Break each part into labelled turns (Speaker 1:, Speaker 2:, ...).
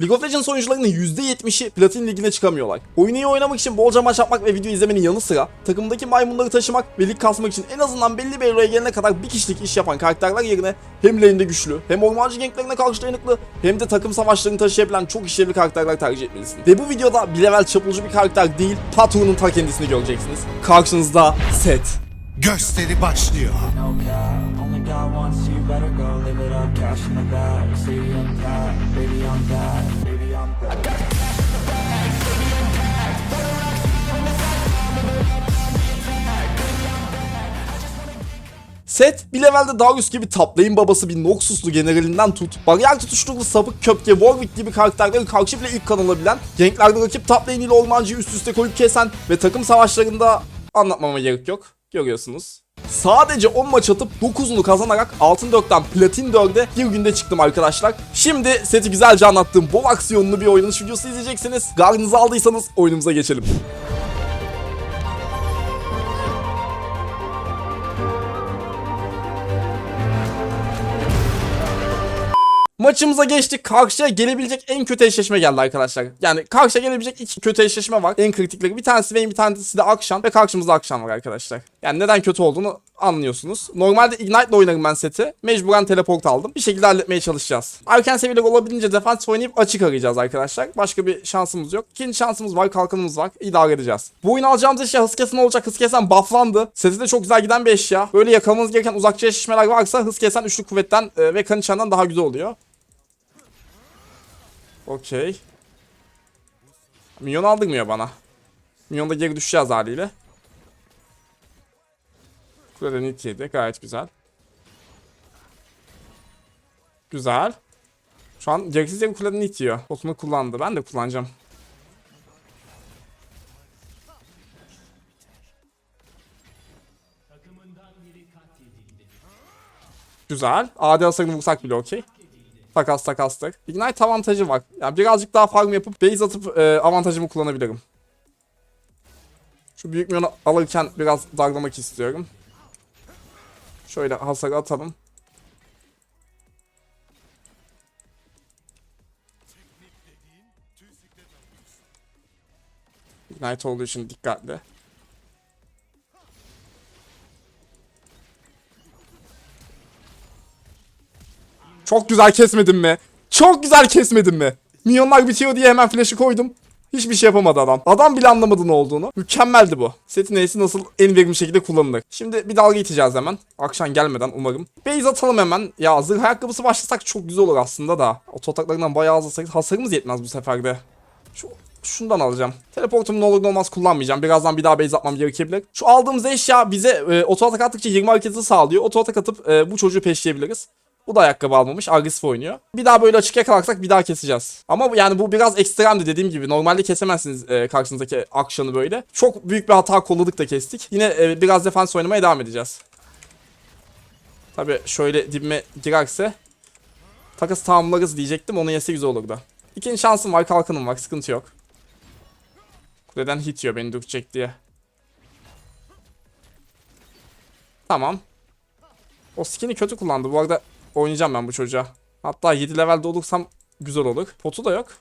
Speaker 1: League of Legends oyuncularının %70'i Platin Ligi'ne çıkamıyorlar. Oyunu iyi oynamak için bolca maç yapmak ve video izlemenin yanı sıra takımdaki maymunları taşımak ve lig kasmak için en azından belli bir eroya gelene kadar bir kişilik iş yapan karakterler yerine hem lane'de güçlü, hem ormancı ganklerine karşı dayanıklı, hem de takım savaşlarını taşıyabilen çok işlevli karakterler tercih etmelisin. Ve bu videoda bir level çapulcu bir karakter değil, patronun ta kendisini göreceksiniz. Karşınızda Set.
Speaker 2: Gösteri başlıyor.
Speaker 3: no cap Better go live it up Cash in the bag, I'm that Baby, I'm that, baby, I'm that
Speaker 1: Set bir levelde Darius gibi taplayın babası bir Noxus'lu generalinden tut, bariyer tutuşturulu sapık köpke Warwick gibi karakterleri karşı bile ilk kan alabilen, ganklerde rakip taplayın ile ormancıyı üst üste koyup kesen ve takım savaşlarında anlatmama gerek yok. Görüyorsunuz. Sadece 10 maç atıp 9'unu kazanarak Altın 4'ten Platin 4'e bir günde çıktım arkadaşlar. Şimdi seti güzelce anlattığım bol aksiyonlu bir oynanış videosu izleyeceksiniz. Gardınızı aldıysanız oyunumuza geçelim. Maçımıza geçtik. Karşıya gelebilecek en kötü eşleşme geldi arkadaşlar. Yani karşıya gelebilecek iki kötü eşleşme var. En kritikleri. Bir tanesi Vayne bir tanesi de Akşam. Ve karşımızda Akşam var arkadaşlar. Yani neden kötü olduğunu anlıyorsunuz. Normalde Ignite ile oynarım ben seti. Mecburen teleport aldım. Bir şekilde halletmeye çalışacağız. Erken seviyeler olabildiğince defans oynayıp açık arayacağız arkadaşlar. Başka bir şansımız yok. İkinci şansımız var. Kalkanımız var. İdare edeceğiz. Bu oyunu alacağımız eşya hız kesen olacak. Hız kesen bufflandı. Seti de çok güzel giden bir eşya. Böyle yakalamanız gereken uzakçı eşleşmeler varsa hız kesen üçlü kuvvetten e, ve kanıçandan daha güzel oluyor. Okey. Minyon aldırmıyor bana. Minyonda geri düşeceğiz haliyle. Kuleden hit yedi. Gayet güzel. Güzel. Şu an gereksiz yere kuleden hit yiyor. Botunu kullandı. Ben de kullanacağım. Güzel. AD hasarını vursak bile okey. Takas takastık. Ignite avantajı var. Yani birazcık daha farm yapıp base atıp e, avantajımı kullanabilirim. Şu büyük milyonu alırken biraz darlamak istiyorum. Şöyle hasarı atalım. Ignite olduğu için dikkatli. Çok güzel kesmedim mi? Çok güzel kesmedim mi? Milyonlar bitiyor diye hemen flash'ı koydum. Hiçbir şey yapamadı adam. Adam bile anlamadı ne olduğunu. Mükemmeldi bu. Setin Ace'i nasıl en verimli şekilde kullanılır. Şimdi bir dalga iteceğiz hemen. Akşam gelmeden umarım. Base atalım hemen. Ya zırh ayakkabısı başlasak çok güzel olur aslında da. Oto ataklarından bayağı az hasarız. Hasarımız yetmez bu sefer de. Şu şundan alacağım. Teleportumu ne olur ne olmaz kullanmayacağım. Birazdan bir daha base atmam gerekebilir. Şu aldığımız eşya bize e, oto atak attıkça 20 hareketi sağlıyor. Oto atak atıp e, bu çocuğu peşleyebiliriz. Bu da ayakkabı almamış. Agresif oynuyor. Bir daha böyle açık yakalarsak bir daha keseceğiz. Ama yani bu biraz ekstremdi dediğim gibi. Normalde kesemezsiniz e, karşınızdaki akşanı böyle. Çok büyük bir hata kolladık da kestik. Yine e, biraz defans oynamaya devam edeceğiz. Tabi şöyle dibime girerse takas tamamlarız diyecektim. Onu yese güzel olurdu. İkinci şansım var. Kalkanım var. Sıkıntı yok. Kuleden hit yiyor beni dürtecek diye. Tamam. O skin'i kötü kullandı. Bu arada oynayacağım ben bu çocuğa. Hatta 7 levelde olursam güzel olur. Potu da yok.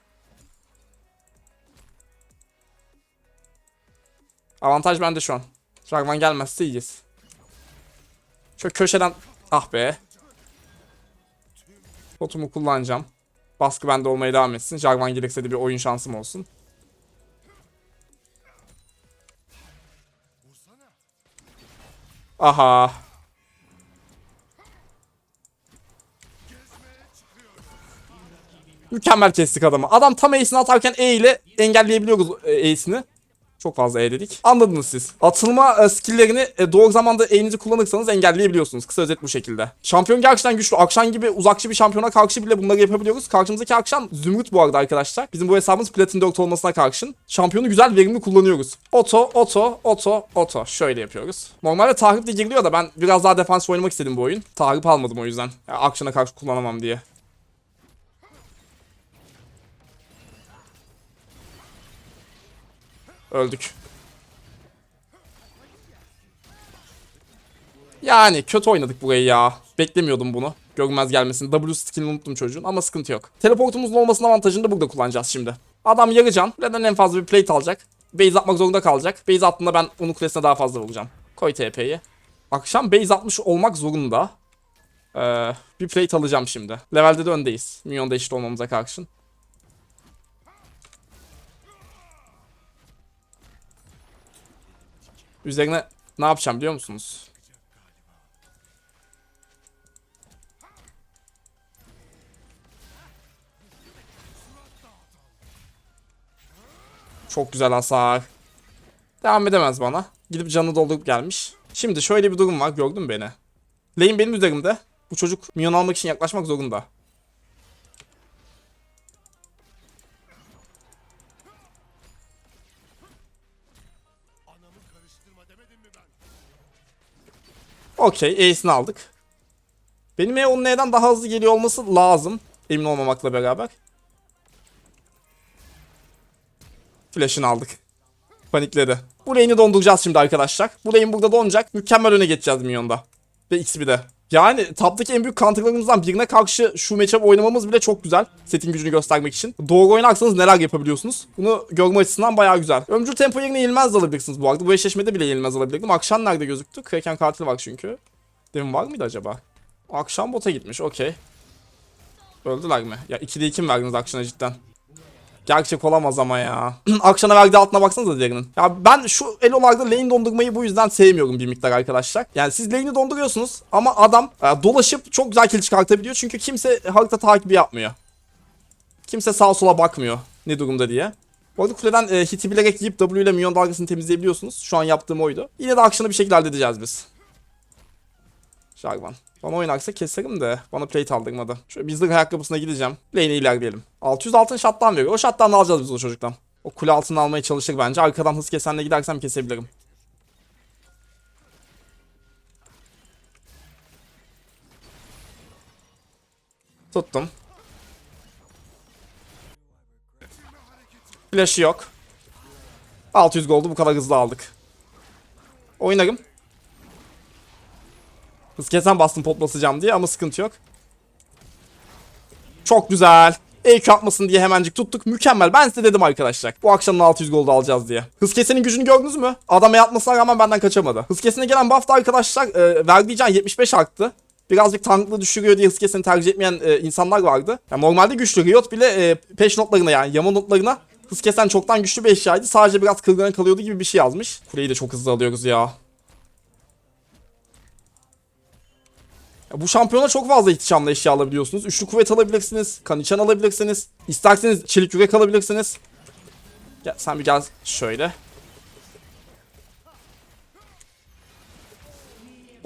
Speaker 1: Avantaj bende şu an. Jarvan gelmezse iyiyiz. Şu köşeden... Ah be. Potumu kullanacağım. Baskı bende olmaya devam etsin. Jarvan gelirse de bir oyun şansım olsun. Aha. Mükemmel kestik adamı. Adam tam Ace'ini atarken E ile engelleyebiliyoruz e, Ace'ini. Çok fazla E dedik. Anladınız siz. Atılma e, skill'lerini e, doğru zamanda E'nizi kullanırsanız engelleyebiliyorsunuz. Kısa özet bu şekilde. Şampiyon gerçekten güçlü. Akşam gibi uzakçı bir şampiyona karşı bile bunları yapabiliyoruz. Karşımızdaki akşam Zümrüt bu arada arkadaşlar. Bizim bu hesabımız Platin 4 olmasına karşın. Şampiyonu güzel verimli kullanıyoruz. Oto, oto, oto, oto. Şöyle yapıyoruz. Normalde tahrip de giriliyor da ben biraz daha defans oynamak istedim bu oyun. Tahrip almadım o yüzden. Yani akşana karşı kullanamam diye. Öldük. Yani kötü oynadık burayı ya. Beklemiyordum bunu. Görünmez gelmesin. W skillini unuttum çocuğun ama sıkıntı yok. Teleportumuzun olmasının avantajını da burada kullanacağız şimdi. Adam yarı can. En fazla bir plate alacak. Base atmak zorunda kalacak. Base attığında ben onun kulesine daha fazla vuracağım. Koy TP'yi. Akşam base atmış olmak zorunda. Ee, bir plate alacağım şimdi. Levelde de öndeyiz. Minyonda eşit olmamıza karşın. Üzerine ne yapacağım biliyor musunuz? Çok güzel hasar. Devam edemez bana. Gidip canını doldurup gelmiş. Şimdi şöyle bir durum var. Gördün beni? Lane benim üzerimde. Bu çocuk minyon almak için yaklaşmak zorunda. Okey, Ace'ini aldık. Benim E onun E'den daha hızlı geliyor olması lazım. Emin olmamakla beraber. Flash'ını aldık. Panikledi. Bu lane'i donduracağız şimdi arkadaşlar. Bu lane burada donacak. Mükemmel öne geçeceğiz Minyon'da. Ve XP'de. Yani taptaki en büyük counterlarımızdan birine karşı şu matchup oynamamız bile çok güzel. Setin gücünü göstermek için. Doğru oynarsanız neler yapabiliyorsunuz. Bunu görme açısından bayağı güzel. Ömcül tempo yerine yenilmez alabilirsiniz bu arada. Bu eşleşmede bile yenilmez alabilirdim. Akşam nerede gözüktü? Kraken katil var çünkü. Demin var mıydı acaba? Akşam bota gitmiş okey. Öldüler mi? Ya 2'de 2 mi verdiniz Akşam'a cidden? Gerçek olamaz ama ya. Akşana verdiği altına baksanıza diğerinin. Ya ben şu elolarda lane dondurmayı bu yüzden sevmiyorum bir miktar arkadaşlar. Yani siz lane'i donduruyorsunuz ama adam e, dolaşıp çok güzel kill çıkartabiliyor. Çünkü kimse harita takibi yapmıyor. Kimse sağa sola bakmıyor ne durumda diye. Bu arada kuleden e, hiti bilerek yiyip W ile minyon dalgasını temizleyebiliyorsunuz. Şu an yaptığım oydu. Yine de akşamı bir şekilde halledeceğiz biz. Jarvan. Bana oynarsa keserim de bana plate aldırmadı. Şöyle zırh ayakkabısına gideceğim. Lane'e ilerleyelim. 600 altın shot'tan veriyor. O shot'tan alacağız biz o çocuktan. O kule altını almaya çalışır bence. Arkadan hız kesenle gidersem kesebilirim. Tuttum. Flash'ı yok. 600 gold'u bu kadar hızlı aldık. Oynarım. Hız kesen bastım pot basacağım diye ama sıkıntı yok. Çok güzel. EQ atmasın diye hemencik tuttuk. Mükemmel. Ben size dedim arkadaşlar. Bu akşamın 600 gold alacağız diye. Hız kesenin gücünü gördünüz mü? Adam E atmasına rağmen benden kaçamadı. Hız kesene gelen buff da arkadaşlar e, verdiği can 75 arttı. Birazcık tanklı düşürüyor diye hız keseni tercih etmeyen e, insanlar vardı. Yani normalde güçlü Riot bile e, peş notlarına yani yama notlarına hız kesen çoktan güçlü bir eşyaydı. Sadece biraz kırgına kalıyordu gibi bir şey yazmış. Kuleyi de çok hızlı alıyoruz ya. Bu şampiyona çok fazla ihtişamlı eşya alabiliyorsunuz. Üçlü kuvvet alabilirsiniz. Kaniçan alabilirsiniz. İsterseniz çelik yürek alabilirsiniz. Gel sen bir gel şöyle.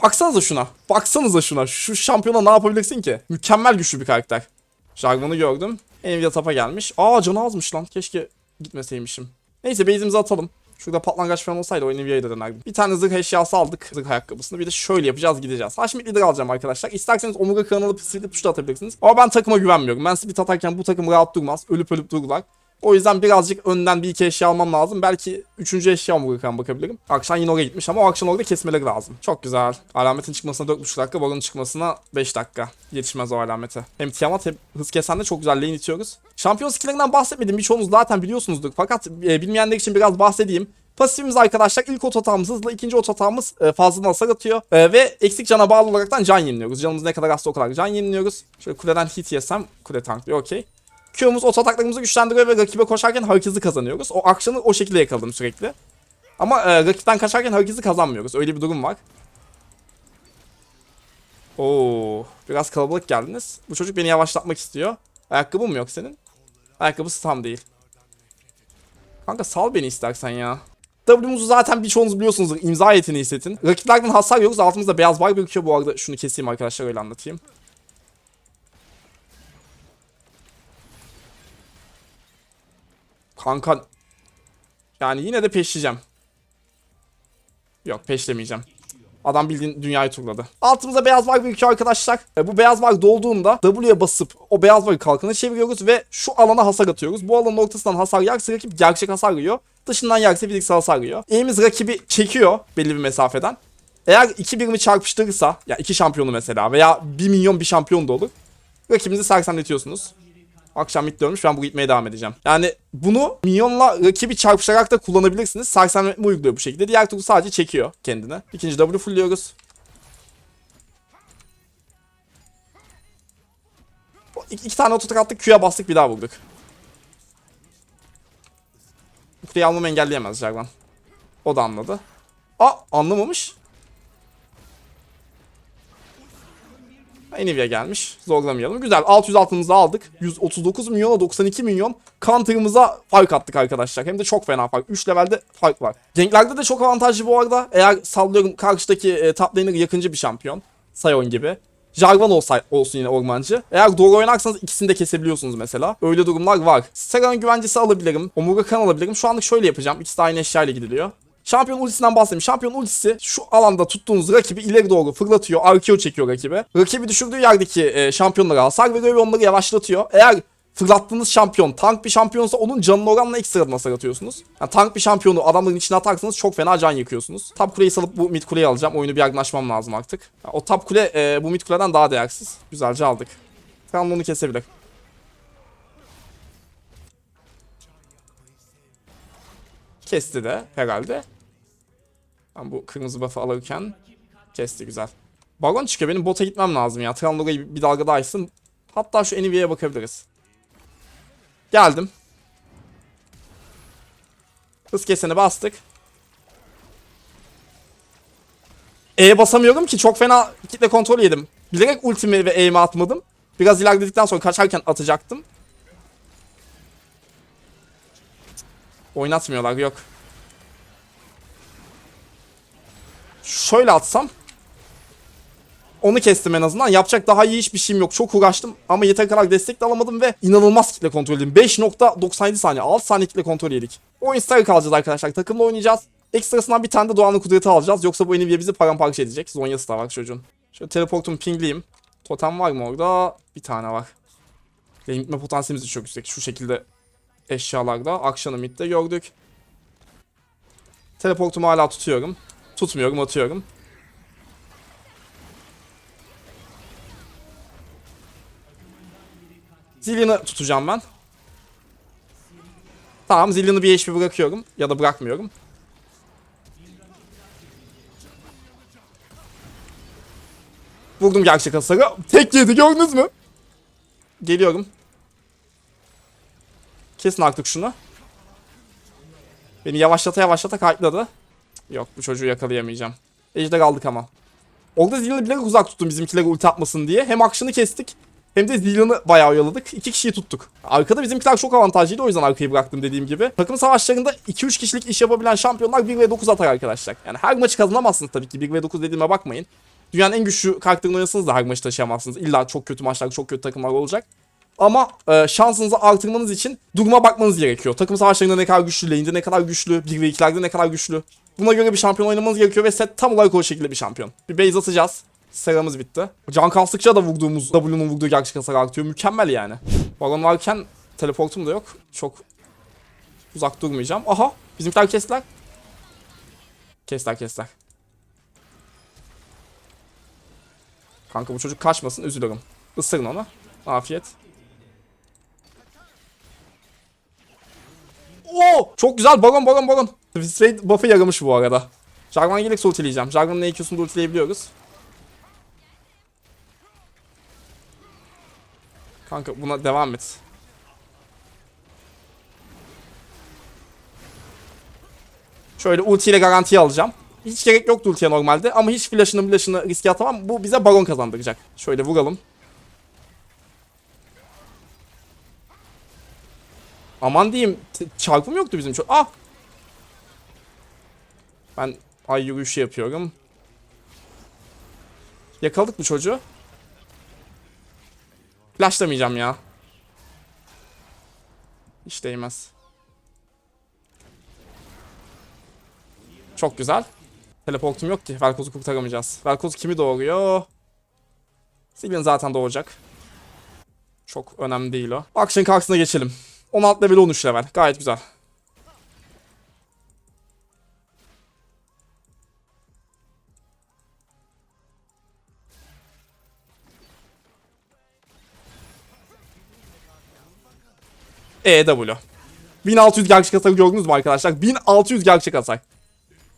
Speaker 1: Baksanıza şuna. Baksanıza şuna. Şu şampiyona ne yapabilirsin ki? Mükemmel güçlü bir karakter. Jarvan'ı gördüm. Nvidia tapa gelmiş. Aa canı azmış lan. Keşke gitmeseymişim. Neyse base'imizi atalım. Şurada patlangaç falan olsaydı oyunu Nvidia'ya da dönerdim. Bir tane zırh eşyası aldık. Zırh ayakkabısını. Bir de şöyle yapacağız gideceğiz. Haşmet lider alacağım arkadaşlar. İsterseniz omurga kanalı split push da atabilirsiniz. Ama ben takıma güvenmiyorum. Ben split atarken bu takım rahat durmaz. Ölüp ölüp dururlar. O yüzden birazcık önden bir iki eşya almam lazım. Belki üçüncü eşya kanalı bakabilirim. Akşam yine oraya gitmiş ama o akşam orada kesmeleri lazım. Çok güzel. Alametin çıkmasına 4,5 dakika. Baron'un çıkmasına 5 dakika. Yetişmez o alamete. Hem Tiamat hem hız kesen de çok güzel lane itiyoruz. Şampiyon skillerinden bahsetmedim. Birçoğunuz zaten biliyorsunuzdur. Fakat e, bilmeyenler için biraz bahsedeyim. Pasifimiz arkadaşlar ilk ototağımız hızlı, ikinci ototağımız e, fazladan hasar atıyor. E, ve eksik cana bağlı olaraktan can yeniliyoruz. Canımız ne kadar azsa o kadar can yeniliyoruz. Şöyle kuleden hit yesem kule tanklıyor okey. Q'muz ototaklarımızı güçlendiriyor ve rakibe koşarken herkesi kazanıyoruz. O akşamı o şekilde yakaladım sürekli. Ama e, rakipten kaçarken herkesi kazanmıyoruz. Öyle bir durum var. Oo, biraz kalabalık geldiniz. Bu çocuk beni yavaşlatmak istiyor. Ayakkabın mı yok senin? Ayakkabısı tam değil. Kanka sal beni istersen ya. W'muzu zaten birçoğunuz biliyorsunuzdur. İmza yeteneği setin. Rakiplerden hasar yiyoruz. Altımızda beyaz bar birikiyor. Bu arada şunu keseyim arkadaşlar öyle anlatayım. Kanka yani yine de peşleyeceğim. Yok peşlemeyeceğim. Adam bildiğin dünyayı turladı. Altımızda beyaz var birikiyor arkadaşlar. E, bu beyaz var dolduğunda W'ye basıp o beyaz varı kalkana çeviriyoruz ve şu alana hasar atıyoruz. Bu alanın ortasından hasar yerse rakip gerçek hasar yiyor. Dışından yerse fiziksel hasar yiyor. Eğimiz rakibi çekiyor belli bir mesafeden. Eğer iki birimi çarpıştırırsa ya iki şampiyonu mesela veya bir milyon bir şampiyon da olur. Rakibinizi sersemletiyorsunuz. Akşam dönmüş ben bu gitmeye devam edeceğim. Yani bunu minyonla rakibi çarpışarak da kullanabilirsiniz. Sersemletme uyguluyor bu şekilde. Diğer türlü sadece çekiyor kendine. İkinci W fullliyoruz. İki, iki tane ototak attık Q'ya bastık bir daha vurduk. Kuleyi almamı engelleyemez Jarvan. O da anladı. Aa anlamamış. Enivia gelmiş. Zorlamayalım. Güzel. 600 altımızı aldık. 139 milyona 92 milyon. Counter'ımıza fark attık arkadaşlar. Hem de çok fena fark. 3 levelde fark var. Ganklerde de çok avantajlı bu arada. Eğer sallıyorum karşıdaki e, top laner yakıncı bir şampiyon. Sion gibi. Jarvan olsa, olsun yine ormancı. Eğer doğru oynarsanız ikisini de kesebiliyorsunuz mesela. Öyle durumlar var. Sera'nın güvencesi alabilirim. Omurga kan alabilirim. Şu anlık şöyle yapacağım. İkisi de aynı eşyayla gidiliyor. Şampiyon ultisinden bahsedeyim. Şampiyon ultisi şu alanda tuttuğunuz rakibi ileri doğru fırlatıyor. Arkeo çekiyor rakibi. Rakibi düşürdüğü yerdeki e, şampiyonlara hasar veriyor ve onları yavaşlatıyor. Eğer fırlattığınız şampiyon tank bir şampiyonsa onun canını oranla ekstradan hasar atıyorsunuz. Yani tank bir şampiyonu adamların içine atarsanız çok fena can yakıyorsunuz. Top kuleyi salıp bu mid kuleyi alacağım. Oyunu bir yaklaşmam lazım artık. Ya, o top kule e, bu mid kuleden daha değersiz. Güzelce aldık. Tamam onu kesebilir. Kesti de herhalde. Ben bu kırmızı buff'ı alırken kesti güzel. Baron çıkıyor. Benim bota gitmem lazım ya. Trandora'yı bir dalga daha açsın. Hatta şu Enivia'ya bakabiliriz. Geldim. Hız keseni bastık. E'ye basamıyorum ki çok fena kitle kontrol yedim. Bilerek ultimi ve E'mi atmadım. Biraz ilerledikten sonra kaçarken atacaktım. Oynatmıyorlar yok. Şöyle atsam. Onu kestim en azından. Yapacak daha iyi hiçbir şeyim yok. Çok uğraştım ama yeter kadar destek de alamadım ve inanılmaz kitle kontrol edildim. 5.97 saniye. 6 saniye kitle kontrol yedik. Oyun starı kalacağız arkadaşlar. Takımla oynayacağız. Ekstrasından bir tane de Doğan'ın kudreti alacağız. Yoksa bu Nvidia bizi paramparça edecek. Zonya'sı da var çocuğun. Şöyle teleportumu pingleyeyim. Totem var mı orada? Bir tane var. Lane gitme potansiyelimiz de çok yüksek. Şu şekilde eşyalarda. Akşamı midde gördük. Teleportumu hala tutuyorum. Tutmuyorum atıyorum. Zillion'ı tutacağım ben. Tamam Zillion'ı bir HP bırakıyorum. Ya da bırakmıyorum. Vurdum gerçek hasarı. Tek yedi gördünüz mü? Geliyorum. Kesin artık şunu. Beni yavaşlata yavaşlata kayıtladı. Yok bu çocuğu yakalayamayacağım. Ejder aldık ama. Orada Zillion'ı bilerek uzak tuttum bizimkileri ulti atmasın diye. Hem akşını kestik hem de Zillion'ı bayağı oyaladık. İki kişiyi tuttuk. Arkada bizimkiler çok avantajlıydı o yüzden arkayı bıraktım dediğim gibi. Takım savaşlarında 2-3 kişilik iş yapabilen şampiyonlar 1 ve 9 atar arkadaşlar. Yani her maçı kazanamazsınız tabii ki 1 ve 9 dediğime bakmayın. Dünyanın en güçlü karakterini oynasanız da her maçı taşıyamazsınız. İlla çok kötü maçlar, çok kötü takımlar olacak. Ama e, şansınızı artırmanız için duruma bakmanız gerekiyor. Takım savaşlarında ne kadar güçlü, lane'de ne kadar güçlü, 1 ve 2'lerde ne kadar güçlü. Buna göre bir şampiyon oynamanız gerekiyor ve set tam olarak o şekilde bir şampiyon. Bir base atacağız. Seramız bitti. Can kastıkça da vurduğumuz W'nun vurduğu gerçek hasar artıyor. Mükemmel yani. Baron varken teleportum da yok. Çok uzak durmayacağım. Aha bizimkiler kestiler. Kestiler kestiler. Kanka bu çocuk kaçmasın üzülürüm. Isırın onu. Afiyet. Oo! Çok güzel baron baron baron. Twisted buff'ı yaramış bu arada. Jarvan'a gelip ultileyeceğim. Jarvan'ın EQ'sunu da ultileyebiliyoruz. Kanka buna devam et. Şöyle ultiyle garantiye alacağım. Hiç gerek yoktu ultiye normalde ama hiç flash'ını flash'ını riske atamam. Bu bize baron kazandıracak. Şöyle vuralım. Aman diyeyim çarpım yoktu bizim çok. Ah! Ben ay yürüyüşü yapıyorum. Yakaladık bu çocuğu. Flashlamayacağım ya. Hiç değmez. Çok güzel. Teleportum yok ki. Velkoz'u kurtaramayacağız. Velkoz kimi doğuruyor? Zillion zaten doğacak. Çok önemli değil o. Action karşısına geçelim. 16 level 13 level. Gayet güzel. EW. 1600 gerçek hasarı gördünüz mü arkadaşlar? 1600 gerçek hasar.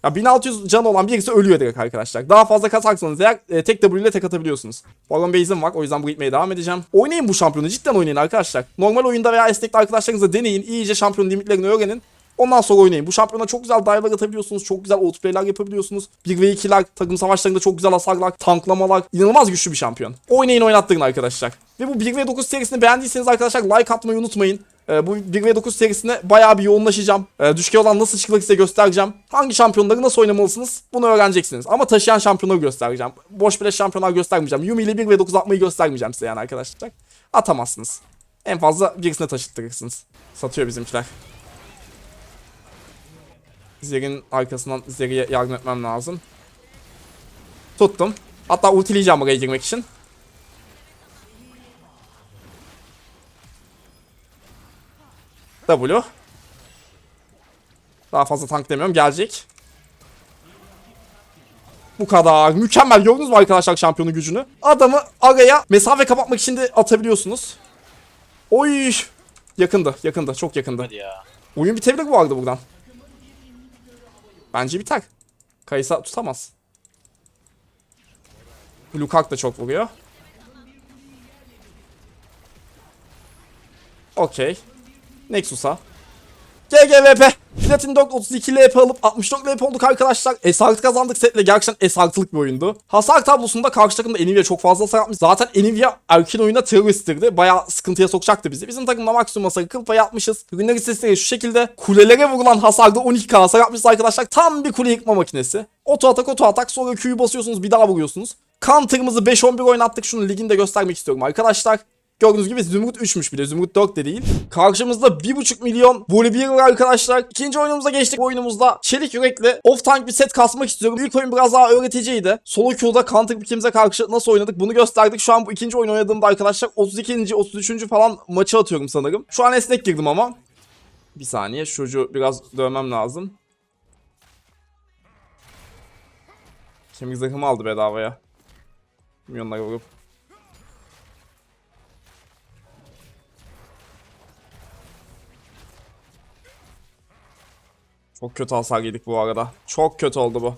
Speaker 1: Ya 1600 can olan birisi ölüyor direkt arkadaşlar. Daha fazla kasarsanız eğer e, tek W ile tek atabiliyorsunuz. Baron Base'im var o yüzden bu gitmeye devam edeceğim. Oynayın bu şampiyonu cidden oynayın arkadaşlar. Normal oyunda veya estekli arkadaşlarınızla deneyin. iyice şampiyon limitlerini öğrenin. Ondan sonra oynayın. Bu şampiyona çok güzel dive'lar atabiliyorsunuz. Çok güzel outplay'ler yapabiliyorsunuz. 1 ve 2'ler, takım savaşlarında çok güzel hasarlar, tanklamalar. İnanılmaz güçlü bir şampiyon. Oynayın oynattırın arkadaşlar. Ve bu 1 ve 9 serisini beğendiyseniz arkadaşlar like atmayı unutmayın. Ee, bu 1 ve 9 serisine bayağı bir yoğunlaşacağım. Ee, düşke olan nasıl çıkılır size göstereceğim. Hangi şampiyonları nasıl oynamalısınız bunu öğreneceksiniz. Ama taşıyan şampiyonları göstereceğim. Boş beleş şampiyonlar göstermeyeceğim. Yumi ile 1 ve 9 atmayı göstermeyeceğim size yani arkadaşlar. Atamazsınız. En fazla birisine taşıttırırsınız. Satıyor bizimkiler. Zer'in arkasından Zer'e yardım etmem lazım. Tuttum. Hatta ultileyeceğim oraya girmek için. W. Daha fazla tank demiyorum. Gelecek. Bu kadar. Mükemmel. Gördünüz mü arkadaşlar şampiyonun gücünü? Adamı araya mesafe kapatmak için de atabiliyorsunuz. Oy. Yakındı. Yakındı. Çok yakındı.
Speaker 4: Hadi ya.
Speaker 1: Oyun bitebilir bu arada buradan. Bence biter. Kayısa tutamaz. Lukaku da çok vuruyor. Okey. Nexus'a. GGVP. Platin Dog 32 LP alıp 64 LP olduk arkadaşlar. S6 kazandık setle gerçekten S6'lık bir oyundu. Hasar tablosunda karşı takımda Nvidia çok fazla hasar yapmış. Zaten Nvidia erken oyunda teröristtirdi. Bayağı sıkıntıya sokacaktı bizi. Bizim takımda maksimum hasarı kıl payı yapmışız. Ürünler istatistikleri şu şekilde. Kulelere vurulan hasarda 12k hasar yapmışız arkadaşlar. Tam bir kule yıkma makinesi. Oto atak oto atak sonra Q'yu basıyorsunuz bir daha vuruyorsunuz. Counter'ımızı 5-11 oynattık. Şunu liginde göstermek istiyorum arkadaşlar. Gördüğünüz gibi Zümrüt 3'müş bile. Zümrüt 4 de değil. Karşımızda 1.5 milyon voli var arkadaşlar. İkinci oyunumuza geçtik. Bu oyunumuzda çelik yürekli off tank bir set kasmak istiyorum. İlk oyun biraz daha öğreticiydi. Solo queue'da counter pikimize karşı nasıl oynadık bunu gösterdik. Şu an bu ikinci oyun oynadığımda arkadaşlar 32. 33. falan maçı atıyorum sanırım. Şu an esnek girdim ama. Bir saniye çocuğu biraz dövmem lazım. Kemik zırhımı aldı bedavaya. Milyonlara vurup. Çok kötü hasar yedik bu arada. Çok kötü oldu bu.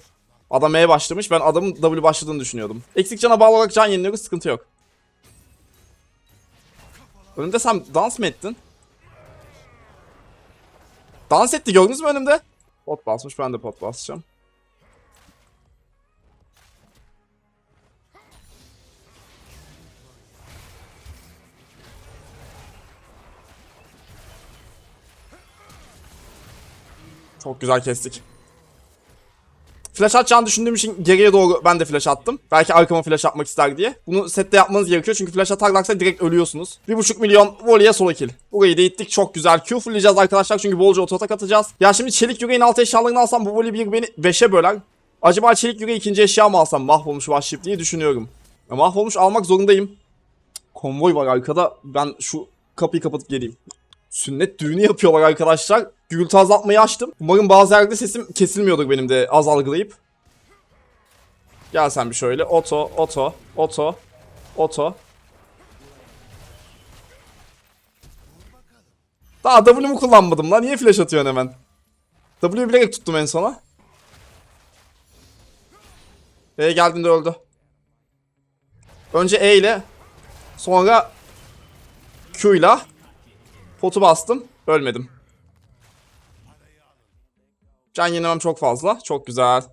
Speaker 1: Adam E başlamış. Ben adamın W başladığını düşünüyordum. Eksik cana bağlı olarak can yeniliyoruz. Sıkıntı yok. Önümde sen dans mı ettin? Dans etti gördünüz mü önümde? Pot basmış ben de pot basacağım. Çok güzel kestik. Flash atacağını düşündüğüm için geriye doğru ben de flash attım. Belki arkama flash atmak ister diye. Bunu sette yapmanız gerekiyor çünkü flash atarlarsa direkt ölüyorsunuz. 1.5 milyon voleye solo kill. Burayı da ittik çok güzel. Q fullleyeceğiz arkadaşlar çünkü bolca oto atak atacağız. Ya şimdi çelik yüreğin alt eşyalarını alsam bu voley bir beni 5'e böler. Acaba çelik yüreği ikinci eşya mı alsam mahvolmuş vahşip diye düşünüyorum. Ya mahvolmuş almak zorundayım. Konvoy var arkada. Ben şu kapıyı kapatıp geleyim. Sünnet düğünü yapıyorlar arkadaşlar. Gürültü azaltmayı açtım. Umarım bazı yerde sesim kesilmiyordur benim de az algılayıp. Gel sen bir şöyle. Oto, oto, oto, oto. Daha W'mu kullanmadım lan. Niye flash atıyorsun hemen? W'yu bilerek tuttum en sona. E geldiğinde öldü. Önce E ile sonra Q ile potu bastım. Ölmedim. Can yenemem çok fazla. Çok güzel.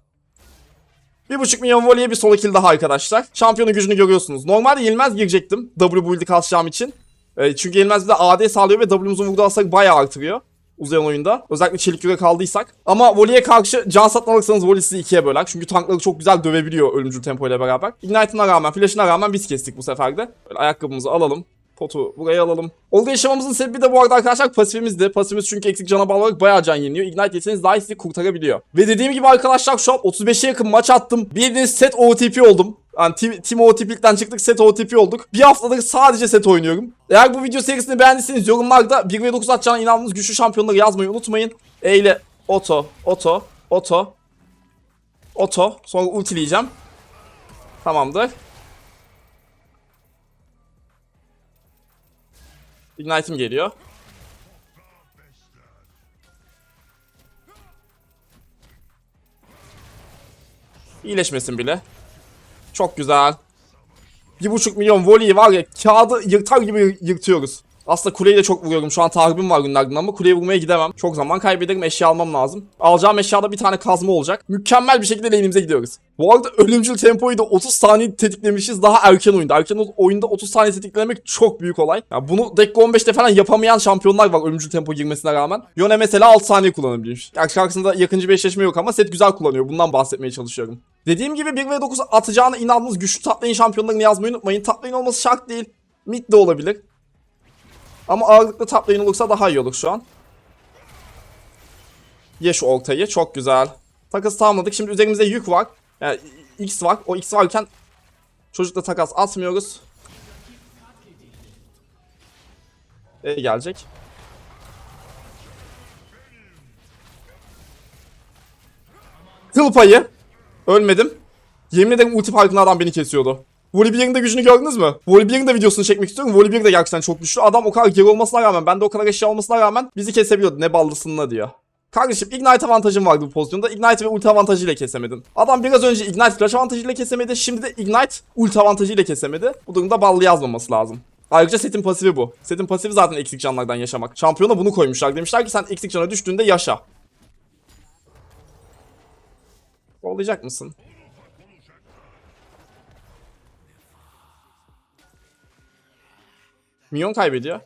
Speaker 1: 1.5 milyon voleye bir solo kill daha arkadaşlar. Şampiyonun gücünü görüyorsunuz. Normalde yenilmez girecektim. W build'i kasacağım için. E, çünkü yenilmez bir de AD sağlıyor ve W'muzun vurduğu hasarı bayağı artırıyor. Uzayan oyunda. Özellikle çelik yürek kaldıysak. Ama voleye karşı can satın alırsanız voley sizi ikiye böler. Çünkü tankları çok güzel dövebiliyor ölümcül tempo ile beraber. Ignite'ına rağmen, flash'ına rağmen biz kestik bu sefer de. Böyle ayakkabımızı alalım. Potu buraya alalım. Olga yaşamamızın sebebi de bu arada arkadaşlar pasifimizdi. Pasifimiz çünkü eksik cana bağlı olarak bayağı can yeniliyor. Ignite yetseniz daha sizi kurtarabiliyor. Ve dediğim gibi arkadaşlar şu an 35'e yakın maç attım. Bildiğiniz set OTP oldum. Yani team, team OTP'likten çıktık set OTP olduk. Bir haftadır sadece set oynuyorum. Eğer bu video serisini beğendiyseniz yorumlarda 1 ve 9 atacağına inandığınız güçlü şampiyonları yazmayı unutmayın. E ile oto, oto, oto, oto. Sonra ultileyeceğim. Tamamdır. Ignite'im geliyor. İyileşmesin bile. Çok güzel. Bir buçuk milyon voleyi var ya kağıdı yırtar gibi yırtıyoruz. Aslında kuleyi de çok vuruyorum. Şu an tahribim var günlerden ama kuleye vurmaya gidemem. Çok zaman kaybederim. Eşya almam lazım. Alacağım eşyada bir tane kazma olacak. Mükemmel bir şekilde lane'imize gidiyoruz. Bu arada ölümcül tempoyu da 30 saniye tetiklemişiz. Daha erken oyunda. Erken oyunda 30 saniye tetiklemek çok büyük olay. Ya bunu dakika 15'te falan yapamayan şampiyonlar var ölümcül tempo girmesine rağmen. Yone mesela 6 saniye kullanabiliyormuş. Gerçi karşısında yakıncı bir eşleşme yok ama set güzel kullanıyor. Bundan bahsetmeye çalışıyorum. Dediğim gibi 1 ve 9 atacağına inandığınız güçlü tatlayın şampiyonlarını yazmayı unutmayın. Tatlayın olması şart değil. Mid de olabilir. Ama ağırlıklı top lane olursa daha iyi olur şu an. Ye şu. Çok güzel. Takas tamamladık. Şimdi üzerimizde yük var. Yani X var. O X varken çocukla takas atmıyoruz. E gelecek. Kıl payı. Ölmedim. Yemin ederim ulti farkında adam beni kesiyordu. Volibear'ın da gücünü gördünüz mü? Volibear'ın da videosunu çekmek istiyorum. Volibear da gerçekten çok güçlü. Adam o kadar geri olmasına rağmen, ben de o kadar eşya olmasına rağmen bizi kesebiliyordu. Ne ballısınla diyor. Kardeşim Ignite avantajım vardı bu pozisyonda. Ignite ve ulti avantajıyla kesemedin. Adam biraz önce Ignite flash avantajıyla kesemedi. Şimdi de Ignite ulti avantajıyla kesemedi. Bu durumda ballı yazmaması lazım. Ayrıca setin pasifi bu. Setin pasifi zaten eksik canlardan yaşamak. Şampiyona bunu koymuşlar. Demişler ki sen eksik cana düştüğünde yaşa. Olacak mısın? Minyon kaybediyor.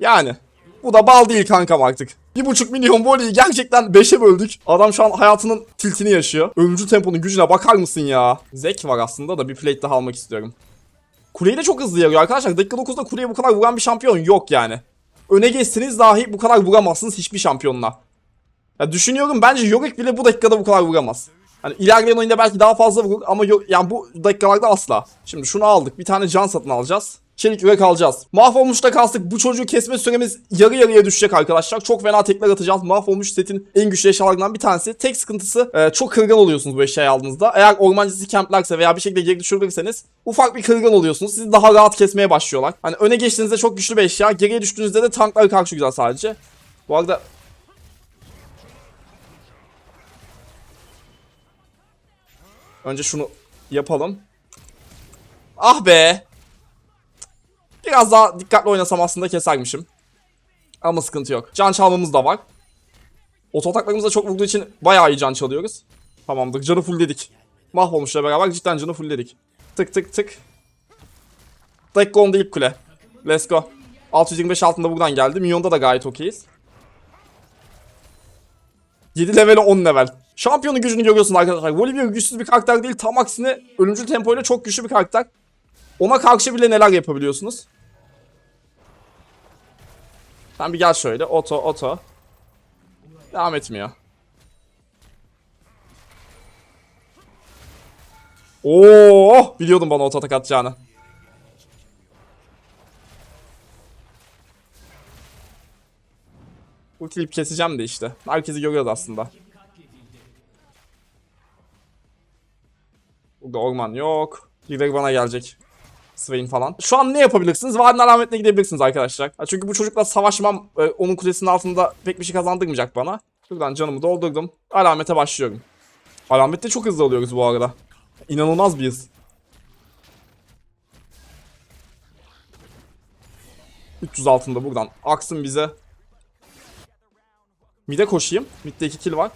Speaker 1: Yani. Bu da bal değil kankam artık. Bir buçuk milyon voleyi gerçekten 5'e böldük. Adam şu an hayatının tiltini yaşıyor. Ölümcül temponun gücüne bakar mısın ya? Zek var aslında da bir plate daha almak istiyorum. Kuleyi de çok hızlı yarıyor arkadaşlar. Dakika 9'da kuleye bu kadar vuran bir şampiyon yok yani. Öne geçseniz dahi bu kadar vuramazsınız hiçbir şampiyonla. Ya düşünüyorum bence Yorick bile bu dakikada bu kadar vuramaz. Hani ilerleyen oyunda belki daha fazla vurur ama yo- yani bu dakikalarda asla. Şimdi şunu aldık. Bir tane can satın alacağız. Çelik yürek alacağız. Mahvolmuşta kalstık. Bu çocuğu kesme süremiz yarı yarıya düşecek arkadaşlar. Çok fena tekler atacağız. Mahvolmuş setin en güçlü eşyalarından bir tanesi. Tek sıkıntısı e, çok kırgan oluyorsunuz bu eşyayı aldığınızda. Eğer ormancısı kemplerse veya bir şekilde geri düşürürseniz ufak bir kırgan oluyorsunuz. Sizi daha rahat kesmeye başlıyorlar. Hani öne geçtiğinizde çok güçlü bir eşya. Geriye düştüğünüzde de tanklara karşı güzel sadece. Bu arada Önce şunu yapalım. Ah be. Biraz daha dikkatli oynasam aslında kesermişim. Ama sıkıntı yok. Can çalmamız da var. Oto ataklarımız da çok vurduğu için bayağı iyi can çalıyoruz. Tamamdır. Canı fullledik. Mahvolmuşla beraber cidden canı fullledik. Tık tık tık. Dakika 10'da ilk kule. Let's go. 625 altında buradan geldi. Minyon'da da gayet okeyiz. 7 level 10 level. Şampiyonun gücünü görüyorsun arkadaşlar. Volibear güçsüz bir karakter değil. Tam aksine ölümcül tempoyla çok güçlü bir karakter. Ona karşı bile neler yapabiliyorsunuz. Sen bir gel şöyle. Oto, oto. Devam etmiyor. Oo, biliyordum bana oto atak atacağını. Ultileyip keseceğim de işte. Herkesi görüyoruz aslında. Burada orman yok. Birileri bana gelecek. Swain falan. Şu an ne yapabilirsiniz? Vadin alametine gidebilirsiniz arkadaşlar. Çünkü bu çocukla savaşmam e, onun kulesinin altında pek bir şey kazandırmayacak bana. Şuradan canımı doldurdum. Alamete başlıyorum. Alamette çok hızlı alıyoruz bu arada. İnanılmaz bir hız. 300 altında buradan aksın bize. Mid'e koşayım. Mid'de 2 kill var.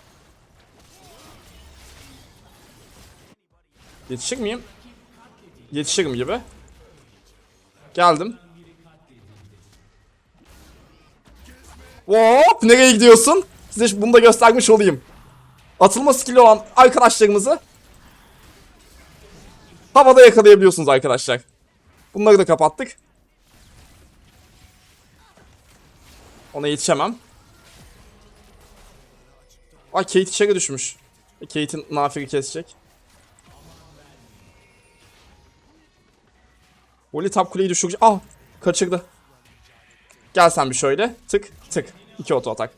Speaker 1: Yetişir miyim? Yetişirim gibi. Geldim. Hop nereye gidiyorsun? Size bunu da göstermiş olayım. Atılma skill'i olan arkadaşlarımızı havada yakalayabiliyorsunuz arkadaşlar. Bunları da kapattık. Ona yetişemem. Ay Kate içeri düşmüş. Kate'in nafiri kesecek. Voli top kuleyi düşürecek. Ah kaçırdı. Gel sen bir şöyle. Tık tık. İki oto atak.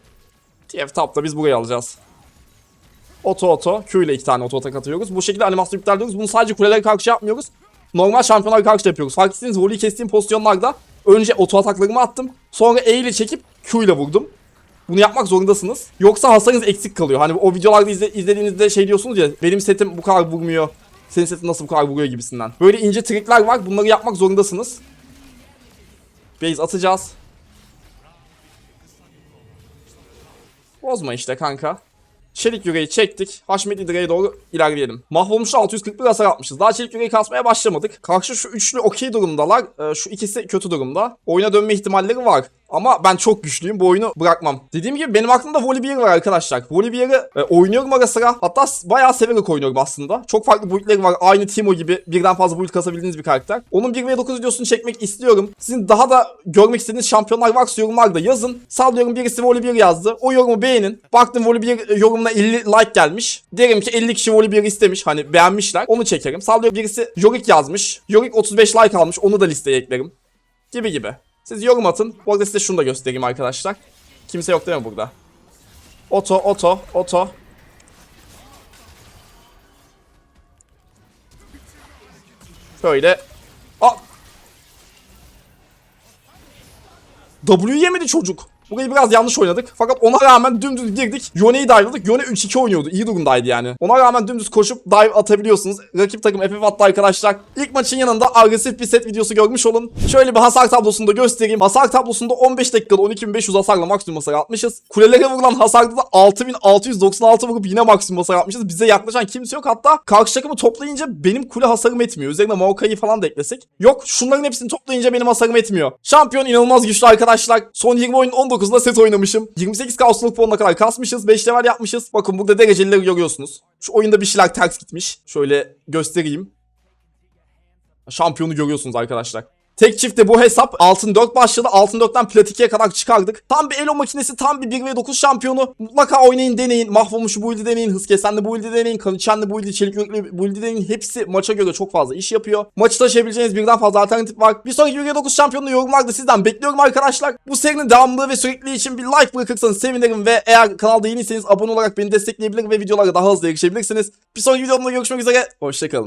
Speaker 1: TF top'ta biz burayı alacağız. Oto oto. Q ile iki tane oto atak atıyoruz. Bu şekilde animasyon iptal ediyoruz. Bunu sadece kulelere karşı yapmıyoruz. normal şampiyonlar karşı yapıyoruz. Fark etseniz voleyi kestiğim pozisyonlarda önce oto ataklarımı attım. Sonra E ile çekip Q ile vurdum. Bunu yapmak zorundasınız. Yoksa hasarınız eksik kalıyor. Hani o videolarda izle- izlediğinizde şey diyorsunuz ya benim setim bu kadar vurmuyor. Senin setin nasıl bu kadar vuruyor gibisinden. Böyle ince trikler var. Bunları yapmak zorundasınız. Base atacağız. Bozma işte kanka. Çelik yüreği çektik. Haşmetli direğe doğru ilerleyelim. Mahvolmuş 641 hasar atmışız. Daha çelik yüreği kasmaya başlamadık. Karşı şu üçlü okey durumdalar. Ee, şu ikisi kötü durumda. Oyuna dönme ihtimalleri var. Ama ben çok güçlüyüm. Bu oyunu bırakmam. Dediğim gibi benim aklımda Volibear var arkadaşlar. Volibear'ı e, oynuyorum ara sıra. Hatta bayağı severek oynuyorum aslında. Çok farklı build'leri var. Aynı Timo gibi birden fazla build kasabildiğiniz bir karakter. Onun 1 ve 9 videosunu çekmek istiyorum. Sizin daha da görmek istediğiniz şampiyonlar varsa yorumlarda yazın. Sallıyorum birisi Volibear yazdı. O yorumu beğenin. Baktım Volibear e, yorumuna 50 like gelmiş. Derim ki 50 kişi Volibear istemiş. Hani beğenmişler. Onu çekerim. Sallıyorum birisi Yorick yazmış. Yorick 35 like almış. Onu da listeye eklerim. Gibi gibi. Siz yorum atın. Bu arada size şunu da göstereyim arkadaşlar. Kimse yok değil mi burada? Oto, oto, oto. Şöyle. Aa! W yemedi çocuk. Burayı biraz yanlış oynadık. Fakat ona rağmen dümdüz girdik. Yone'yi dive'ladık. Yone 3-2 oynuyordu. İyi durumdaydı yani. Ona rağmen dümdüz koşup dive atabiliyorsunuz. Rakip takım FF attı arkadaşlar. İlk maçın yanında agresif bir set videosu görmüş olun. Şöyle bir hasar tablosunu da göstereyim. Hasar tablosunda 15 dakikada 12500 hasarla maksimum hasar atmışız. Kulelere vurulan hasarda da 6696 vurup yine maksimum hasar atmışız. Bize yaklaşan kimse yok. Hatta karşı takımı toplayınca benim kule hasarım etmiyor. Üzerine Maokai'yi falan da eklesek. Yok şunların hepsini toplayınca benim hasarım etmiyor. Şampiyon inanılmaz güçlü arkadaşlar. Son 20 oyunun 19'unda set oynamışım. 28 kaosluluk puanına kadar kasmışız. 5 level yapmışız. Bakın burada derecelileri görüyorsunuz. Şu oyunda bir şeyler ters gitmiş. Şöyle göstereyim. Şampiyonu görüyorsunuz arkadaşlar. Tek çiftte bu hesap altın 4 başladı. Altın 4'ten plat 2'ye kadar çıkardık. Tam bir elo makinesi, tam bir 1 ve 9 şampiyonu. Mutlaka oynayın, deneyin. Mahvolmuş bu build'i deneyin. Hız kesenli bu build'i deneyin. Kanıçenli bu build'i, çelik yürekli bu build'i deneyin. Hepsi maça göre çok fazla iş yapıyor. Maçı taşıyabileceğiniz birden fazla alternatif var. Bir sonraki 1 ve 9 şampiyonunu yorumlarda sizden bekliyorum arkadaşlar. Bu serinin devamlılığı ve sürekliliği için bir like bırakırsanız sevinirim. Ve eğer kanalda yeniyseniz abone olarak beni destekleyebilir ve videolara daha hızlı erişebilirsiniz. Bir sonraki videomda görüşmek üzere. Hoşçakalın.